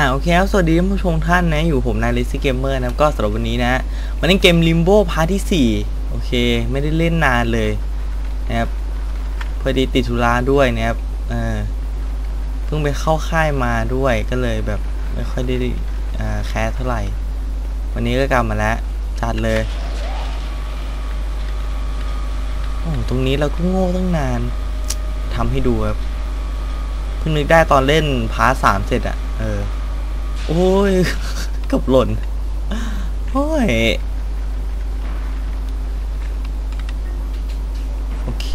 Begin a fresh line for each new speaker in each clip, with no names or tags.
อ่าโอเคครับ สวัสดีท่านผู้ชมท่านนะ อยู่ผมนายลิซี่เกมเมอร์นะครับ ก็สำหรับวันนี้นะมาเล่นเกมลิมโบพาร์ทที่ 4 โอเค ไม่ได้เล่นนานเลยนะครับพอดีติดธุระด้วยนะครับเออเพิ่งไปเข้าค่ายมาด้วยก็เลยแบบไม่ค่อยได้อ่าแคสเท่าไหร่ วันนี้ก็กลับมาแล้ว จัดเลยโอ้ตรงนี้เราก็โง่ตั้งนานทำให้ดูครับเพิ่งนึกได้ตอนเล่นพาร์ทสามเสร็จอะเออ โอ้ยกับหล่น โอ้ย โอเค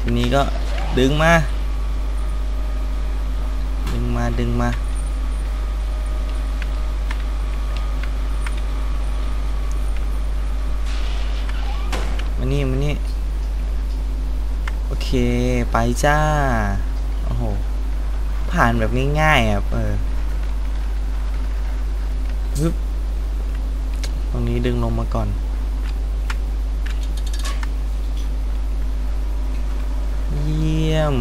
ทีนี้ก็ดึงมา ดึงมาดึงมา มานี่มานี่ โอเค ไปจ้า โอ้โห ผ่านแบบง่ายๆอะเออฮึบ ตรงนี้ดึงลงมาก่อน เยี่ยม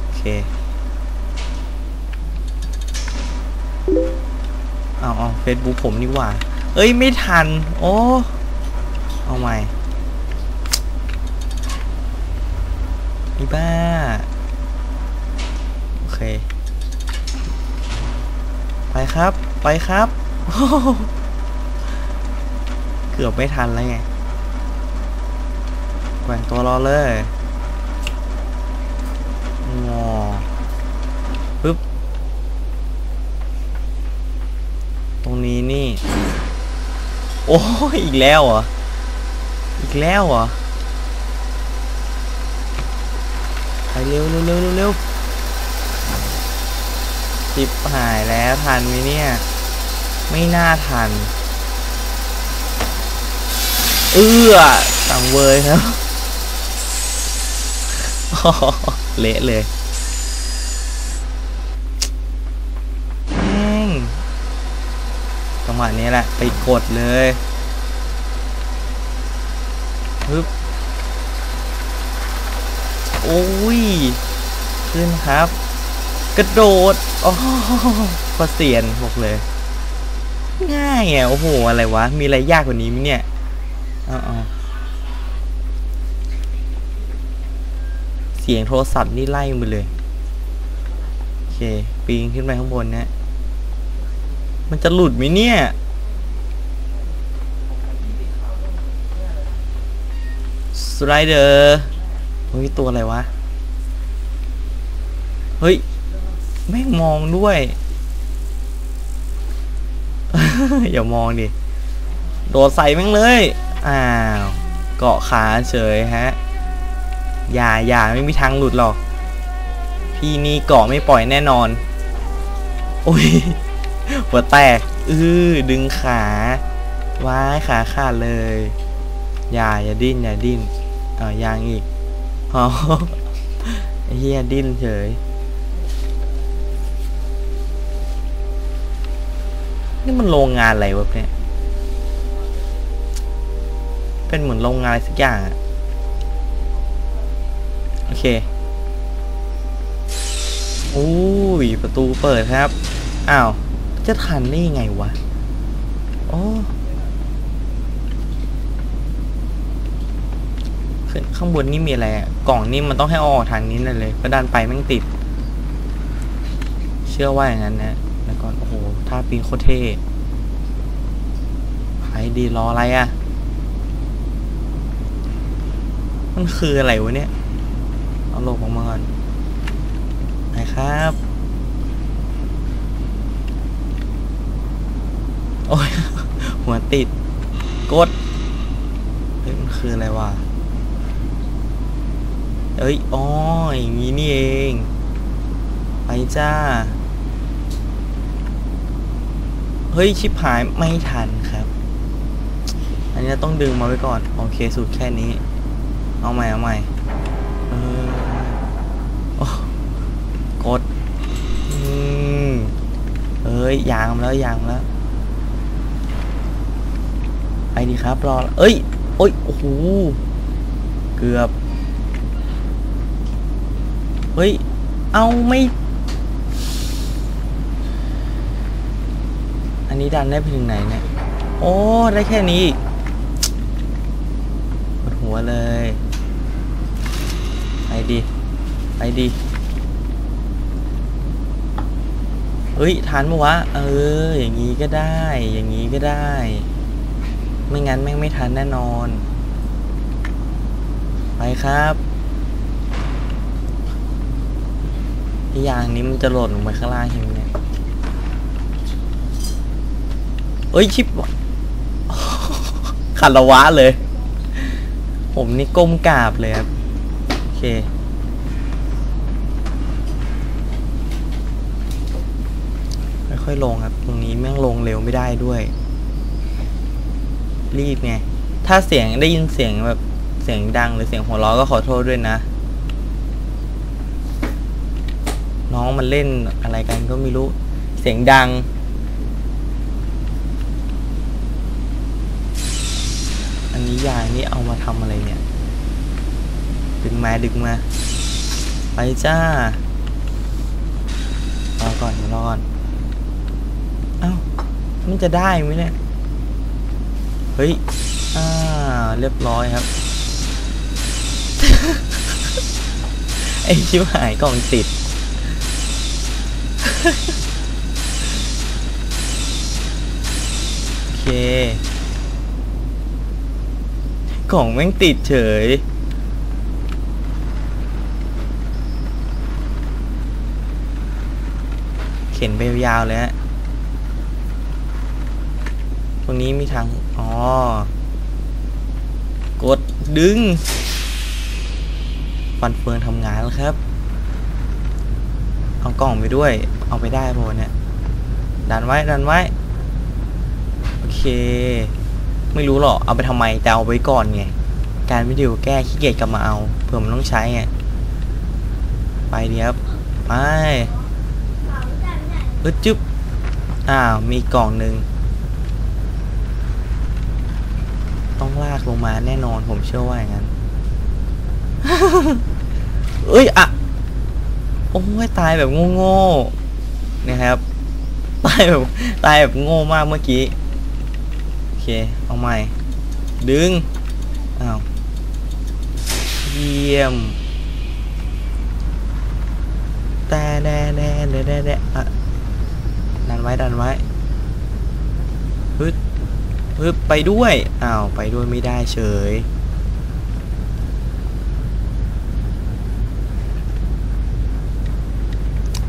โอเคเอาเอาเฟซบุ๊กผมนี่หว่า เอ้ย ไม่ทัน โอ้ เอาใหม่อีบ้า โอเค ไปครับ ไปครับ เกือบไม่ทันแล้วไงแกว่งตัวรอเลยงอปึ๊บ ตรงนี้นี่ โอ้ยอีกแล้วเหรอ อีกแล้วเหรอ ไปเร็วเร็วเร็วเร็วเร็วจิบหายแล้วทันไหมเนี่ย ไม่น่าทัน เอื้อสังเวยครับเละเลยแม่งจังหวะนี้แหละ ไปกดเลยฮึบโอ้ย ขึ้นครับ กระโดด อ๋อพอเสียนบอกเลย ง่ายอะโอ้โหอะไรวะ มีอะไรยากกว่านี้มั้ยเนี่ยเอาเอเสียงโทรศัพท์นี่ไล่มาเลย โอเค ปีนขึ้นไปข้างบนนี่ยมันจะหลุดไหมเนี่ย สไลเดอร์เฮ้ย ตัวอะไรวะ เฮ้ยแม่งมองด้วย อย่ามองดิ โดดใส่แม่งเลย อ้าว เกาะขาเฉยฮะ อย่าอย่าไม่มีทางหลุดหรอก พี่นี่เกาะไม่ปล่อยแน่นอน โอ้ย หัวแตก อือดึงขา ว้ายขาขาดเลย อย่าอย่าดิ้นอย่าดิ้นอ่ายางอีกอ๋อเฮียดิ้นเฉย นี่มันโรงงานอะไรวะเนี่ย เป็นเหมือนโรงงานอะไรสักอย่างอะโอเคอุ้ยประตูเปิดครับ อ้าว จะทันได้ยังไงวะ โอ้ขึ้นข้างบนนี่มีอะไรอะกล่องนี่มันต้องให้ออกทางนี้นั่นเลย ก็ดันไปแม่งติด เชื่อว่าอย่างนั้นนะ แล้วก่อนโอ้โหท่าปีนโคตรเท่ใครดีรออะไรอะ่ะ มันคืออะไรวะเนี่ย เอาโลกออกมาก่อนไหนครับ โอ้ย หัวติด กดเฮ้ยมันคืออะไรวะเอ้ย อ๋อ อย่างนี้นี่เอง ไปจ้า เฮ้ยชิปหายไม่ทันครับ อันนี้ต้องดึงมาไว้ก่อน โอเคสุดแค่นี้ เอาใหม่เอาใหม่เออกดอเอ้ยยางแล้วยางแล้วไปดีครับรอเอ้ยโอ้ยโอ้โหเกือบเฮ้ยเอาไม่ อันนี้ดันได้ไปถึงไหนเนี่ย โอ้ ได้แค่นี้อีกปวดหัวเลย ไปดิไปดิเฮ้ยทันปะวะ เออ อย่างนี้ก็ได้ อย่างนี้ก็ได้ ไม่งั้นแม่งไม่ทันแน่นอน ไปครับอีอย่างนี้มันจะหล่นลงไปข้างล่างใช่ไหม เอ้ยชิปขัดละวะเลย ผมนี่ก้มกราบเลยครับ โอเค ค่อยๆลงครับ ตรงนี้แม่งลงเร็วไม่ได้ด้วย รีบไง ถ้าเสียงได้ยินเสียงแบบเสียงดังหรือเสียงหัวเราะก็ขอโทษด้วยนะ น้องมันเล่นอะไรกันก็ไม่รู้ เสียงดัง อันนี้ยายนี่เอามาทำอะไรเนี่ย ดึงมาดึงมา ไปจ้ารอก่อนรอก่อนเอ้ามันจะได้ไหมเนี่ย เฮ้ย อ่า เรียบร้อยครับ ไอชิบหายกล่องติด โอเค กล่องแม่งติดเฉย เข็นไปยาวเลยฮะ ตรงนี้มีทาง อ๋อ กดดึง ฟันเฟืองทำงานแล้วครับ เอากล่องไปด้วย เอาไปได้โบเนี่ย ดันไว้ ดันไว้ โอเค ไม่รู้หรอกเอาไปทำไมแต่เอาไว้ก่อนไงการวิดีโอแก้ขี้เกียจกลับมาเอาเผื่อมันต้องใช้ไงไปเดียวไปอึดจึ๊บอ้าวมีกล่องหนึ่งต้องลากลงมาแน่นอนผมเชื่อว่าอย่างนั้นเอ้ยอะโอ้ยตายแบบโง่ๆนะครับตายแบบตายแบบโง่มากเมื่อกี้ เค เอาใหม่ ดึง อ้าว เยี่ยมแต่แน่แน่แน่แน่แน่อะดันไว้ ดันไว้ฮึดฮึบไปด้วย อ้าว ไปด้วยไม่ได้เฉย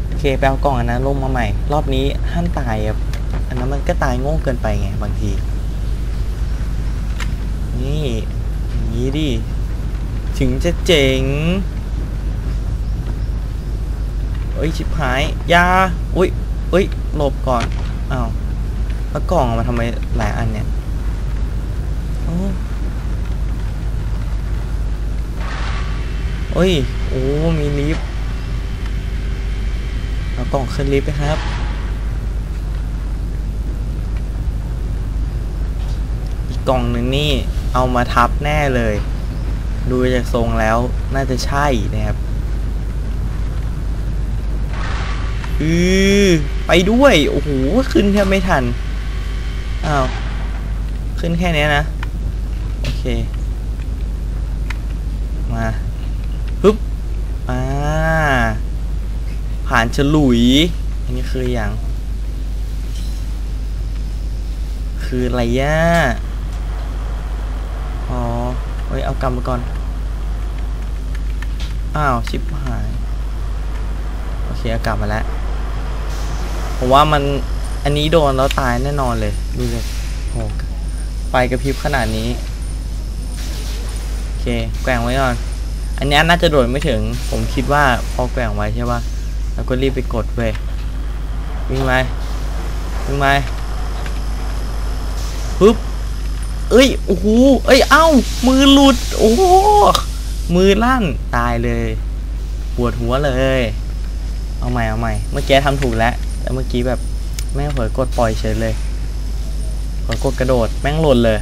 โอเคไปเอากล่องอันนั้นลงมาใหม่ รอบนี้ห้ามตายครับ อันนั้นมันก็ตายโง่เกินไปไงบางที นี่อย่างนี้ดิ ถึงจะเจ๋งเอ้ยชิบหาย ยา อุ้ยเอ้ยหลบก่อนอ้าวแล้วกล่องมาทำไมหลายอันเนี่ยโอ้โอ้ย โอ้ มีลิฟต์เอากล่องขึ้นลิฟต์ไปครับ อีกกล่องหนึ่งนี่ เอามาทับแน่เลย ดูจากทรงแล้วน่าจะใช่นะครับอือไปด้วย โอ้โห ขึ้นแทบไม่ทัน อ้าว ขึ้นแค่นี้นะ โอเค มาปึ๊บอ่าผ่านฉลุย อันนี้คืออย่าง คืออะไรย่ะ อ๋อเฮ้ยเอากำมาก่อน อ้าว ชิปหาย โอเคเอากลับมาแล้ว ผมว่ามัน อันนี้โดนแล้วตายแน่นอนเลย ดูเลยโอ้ไฟกระพริบขนาดนี้ โอเค แกว่งไว้ก่อน อันนี้น่าจะโดดไม่ถึง ผมคิดว่าพอแกว่งไว้ใช่ป่ะ แล้วก็รีบไปกดเว้ยวิ่งไปวิ่งไปปึ๊บ เอ้ยโอ้โหเอ้ยเอ้า มือหลุด โอ้โหมือลั่นตายเลยปวดหัวเลย เอาใหม่เอาใหม่เมื่อกี้ทำถูกแล้ว แต่เมื่อกี้แบบแม่งเผลอกดปล่อยเฉยเลยเผลอกดกระโดดแม่งหล่นเลย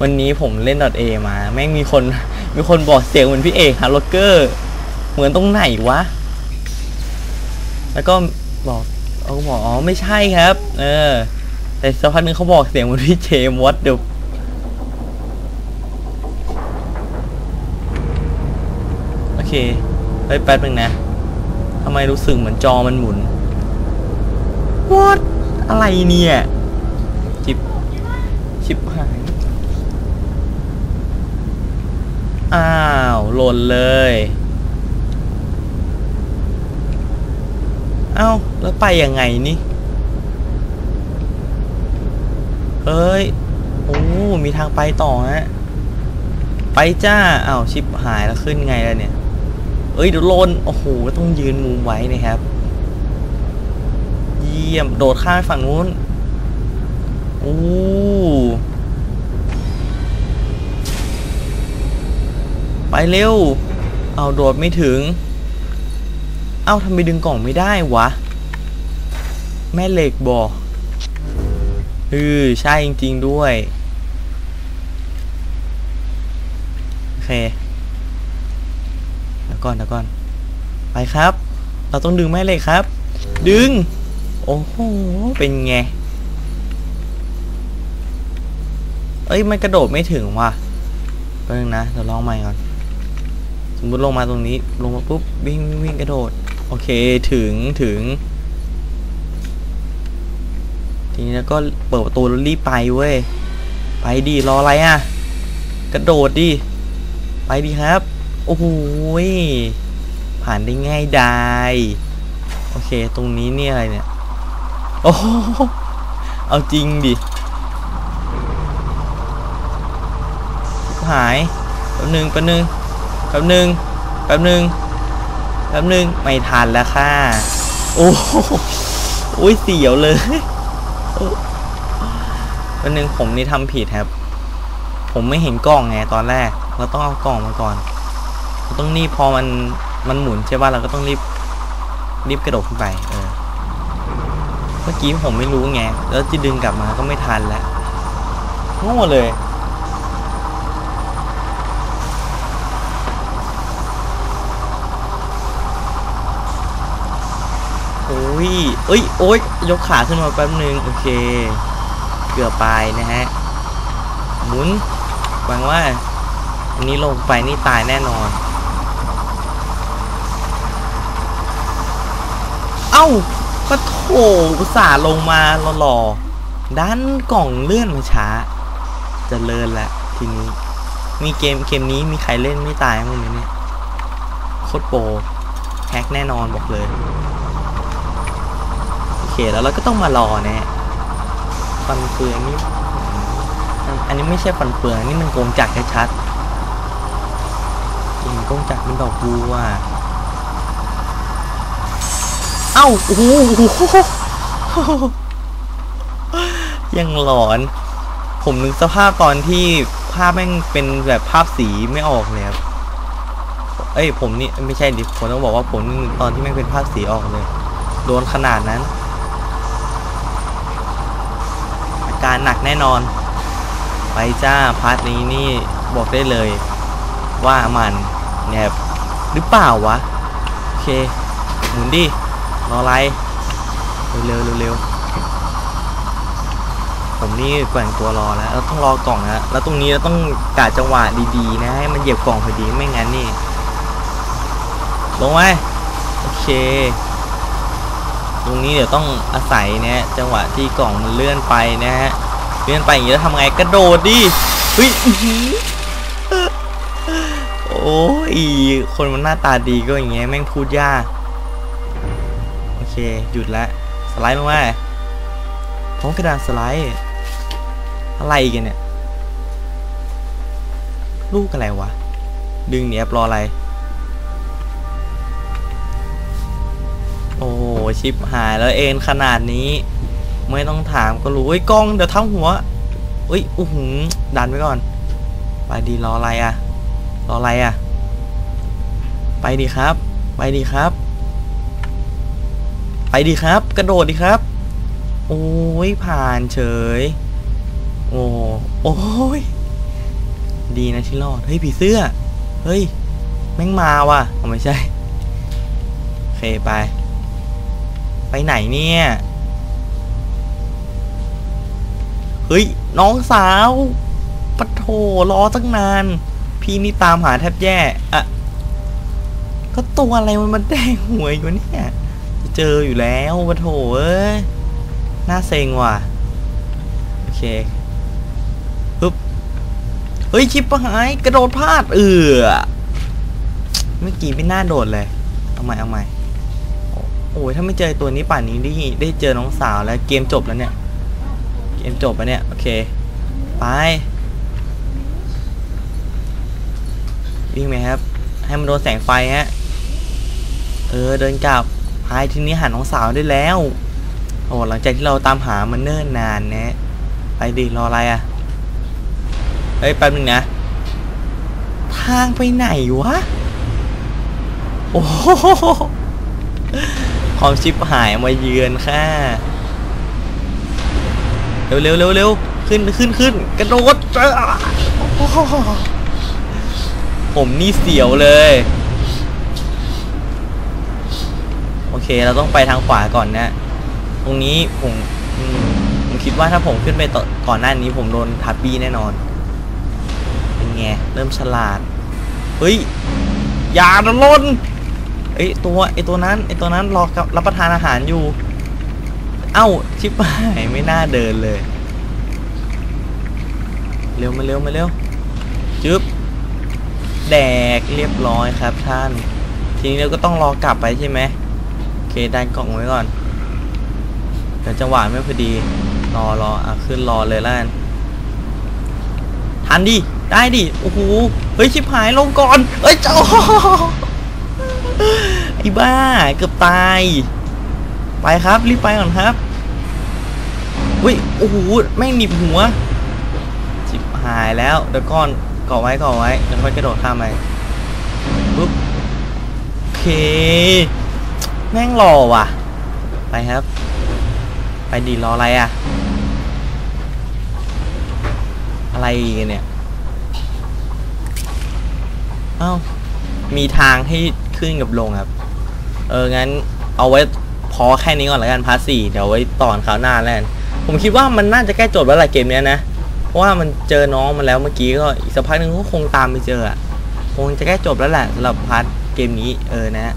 วันนี้ผมเล่น .a มา แม่งมีคนมีคนบอกเสียงเหมือนพี่เอกฮาร์ล็อกเกอร์ เหมือนตรงไหนวะ แล้วก็บอกเขาบอกอ๋อไม่ใช่ครับ เออ แต่สักพักหนึงเขาบอกเสียงเหมันพี่เจมวัดเดี๋ยวโอเคเฮ้ยแป๊บนึงนะทำไมรู้สึกเหมือนจอมันหมุน What อะไรเนี่ยจิบชิบหาย อ้าวหล่นเลยเอ้า แล้วไปยังไงนี่ เฮ้ย โอ้ มีทางไปต่อฮะไปจ้าอ้าวชิบหายแล้วขึ้นไงล่ะเนี่ย เอ้ยเดี๋ยวลนโอ้โหต้องยืนมุมไว้นะครับ เยี่ยม โดดข้ามฝั่งนู้นโอ้ไปเร็ว เอาโดดไม่ถึง เอ้าทำไมดึงกล่องไม่ได้วะ แม่เหล็กบอก เออใช่จริง ๆ ด้วย โอเคเดี๋ยวก่อนเดี๋ยวก่อน ไปครับ เราต้องดึงแม่เหล็กครับ ดึง โอ้โห เป็นไง เอ้ย มันกระโดดไม่ถึงว่ะแป๊บนึงนะ เดี๋ยวลองใหม่ก่อน สมมติลงมาตรงนี้ ลงมาปุ๊บ วิ่งวิ่งกระโดด โอเค ถึงถึง ทีนี้แล้วก็เปิดประตูแล้วรีบไปเว้ย ไปดิรออะไรอะ กระโดดดิ ไปดิครับ โอ้โหผ่านได้ง่ายดายโอเค ตรงนี้นี่อะไรเนี่ย โอ้โหเอาจริงดิหายแป๊บหนึ่งแป๊บหนึ่งแป๊บหนึ่งแป๊บหนึ่งแป๊บหนึ่งไม่ทันแล้วค่ะ โอ้โหอุ้ยเสียวเลย วันหนึ่งผมนี่ทำผิดครับ ผมไม่เห็นกล่องไงตอนแรก เราต้องเอากล่องมาก่อนเราต้องรีบพอมันมันหมุนใช่ป่ะเราก็ต้องรีบรีบกระโดดขึ้นไป เออ เมื่อกี้ผมไม่รู้ไง แล้วจะดึงกลับมาก็ไม่ทันแล้วโง่เลย โอ้ย เอ้ยโอ้ยยกขาขึ้นมาแป๊บนึงโอเค เกือบไปนะฮะหมุนหวังว่า อันนี้ลงไปนี่ตายแน่นอน เอ้าก็โถอุตส่าห์ลงมาหล่อๆด้านกล่องเลื่อนมาช้าจเจริญละทีนี้ มีเกมเกมนี้มีใครเล่นไม่ตายมั้งไหมเนี่ยโคตรโปรแฮกแน่นอนบอกเลย เค แล้วเราก็ต้องมารอนะฟันเฟืองนี่อันอันนี้ไม่ใช่ฟันเฟืองนี่มันโกงจักรชัดๆจริงโกงจักรเป็นดอกบัวเอ้าโอ้โหยังหลอน ผมนึกสภาพตอนที่ภาพแม่งเป็นแบบภาพสีไม่ออกเลยครับเอ้ยผมนี่ไม่ใช่ดิผมต้องบอกว่าผมตอนที่แม่งเป็นภาพสีออกเลย โดนขนาดนั้น อา การหนักแน่นอน ไปจ้าพาร์ทนี้นี่บอกได้เลย ว่ามันเนี่ยหรือเปล่าวะ โอเค หมุนดิ รออะไร เร็วเร็วๆผมนี่แกว่งตัวรอแล้ว เราต้องรอกล่องนะ แล้วตรงนี้เราต้องกะจังหวะดีๆ นะ ให้มันเหยียบกล่องพอดีไม่งั้นนี่ ลงไหมโอเค ตรงนี้เดี๋ยวต้องอาศัยเนี่ยจังหวะที่กล่องมันเลื่อนไปนะฮะเลื่อนไปอย่างนี้แล้วทำไงกระโดดดิเฮ้ยอื้อโอ้ยคนมันหน้าตาดีก็อย่างเงี้ยแม่งพูดยากโอเคหยุดแล้วสไลด์ลงมาพร้อมกระดานสไลด์อะไรกันเนี่ยลูกอะไรวะดึงเนี่ยรออะไร ชิปหายแล้วเอ็นขนาดนี้ ไม่ต้องถามก็รู้เฮ้กล้องเดี๋ยวทั้งหัวเฮ้ยอู้หูดันไว้ก่อน ไปดีรออะไรอะรออะไรอะไปดีครับ ไปดีครับ ไปดีครับ กระโดดดีครับ โอ้ยผ่านเฉย โอ้โอ้ยดีนะที่รอด เฮ้ยผีเสื้อ เฮ้ย แม่งมาว่ะไม่ใช่ โอเคไป ไปไหนเนี่ย เฮ้ย น้องสาวปะโถรอตั้งนาน พี่นี่ตามหาแทบแย่อะก็ตัวอะไรมันมาแดงหวยอยู่เนี่ยจะเจออยู่แล้วปะโถเอ้ยน่าเซ็งว่ะ โอเคปึ๊บเฮ้ยชิปหายกระโดดพลาดเออเมื่อกี้ไม่น่าโดดเลย เอาใหม่เอาใหม่ โอ้ยถ้าไม่เจอตัวนี้ป่านนี้ได้ได้เจอน้องสาวแล้วเกมจบแล้วเนี่ย เกมจบแล้วเนี่ย โอเค ไป วิ่งไหมครับ ให้มันโดนแสงไฟฮะ เออเดินกลับพายทีนี้หาน้องสาวได้แล้ว โอ้หลังจากที่เราตามหามันเนิ่นนานนะไปดิรออะไรอะ่ะเฮ้ยแป๊บนึงนะ ทางไปไหนวะ โอ้โห ความชิบหายมาเยือนค่ะเร็วเร็วเร็วเร็วขึ้นขึ้นขึ้นกระโดดเอ้อผมนี่เสียวเลย โอเคเราต้องไปทางขวาก่อนนะ ตรงนี้ผมผมคิดว่าถ้าผมขึ้นไปต่อก่อนหน้านี้ผมโดนทับบี้แน่นอน เป็นไง เริ่มฉลาด เฮ้ย อย่าโดนลน อยตัวไอตัวนั้นไอตัวนั้นรอรับประทานอาหารอยู่ เอ้าชิบหายไม่น่าเดินเลย เร็วมาเร็วมาเร็วจึ๊บแดกเรียบร้อยครับท่าน ทีนี้เราก็ต้องรอกลับไปใช่ไหมโอเคได้กล่องไว้ก่อนเดี๋ยวจังหวะไม่พอดี รอรออะขึ้นรอเลยแล้วกันทันดิ ได้ดิ โอ้โห เฮ้ย ชิบหายลงก่อน เฮ้ยเจ้า ไอ้บ้าเกือบตาย ไปครับ รีบไปก่อนครับเฮ้ยโอ้โหแม่งหนีบหัวชิบหายแล้วเดี๋ยวก่อนเกาะไว้เกาะไว้เดี๋ยวค่อยกระโดดข้ามไปปุ๊บโอเค แม่งหล่อว่ะ ไปครับ ไปดีรออะไรอะอะไรเนี่ย เอ้า มีทางให้ ขึ้นกับลงครับ เอองั้นเอาไว้พอแค่นี้ก่อนละกันพาร์ทสี่เดี๋ยวไว้ตอนคราวหน้าแล้วกันผมคิดว่ามันน่าจะใกล้จบแล้วแหละเกมเนี้ยนะ เพราะว่ามันเจอน้องมาแล้วเมื่อกี้ก็อีกสักพักหนึงก็คงตามไปเจออะคงจะใกล้จบแล้วแหละสำหรับพาร์ทเกมนี้เออนะฮะ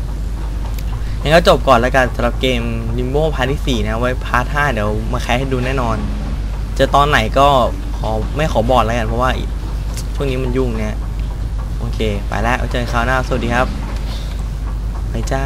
งั้นก็จบก่อนแล้วกันสำหรับเกม Limbo พาร์ทที่4นะไว้พาร์ท5เดี๋ยวมาแคสให้ดูแน่นอนจอตอนไหนก็ขอไม่ขอบอกแล้วกันเพราะว่าช่วงนี้มันยุ่งเนี่ยโอเค ไปแล้วเจอกันคราวหน้า สวัสดีครับ จ้า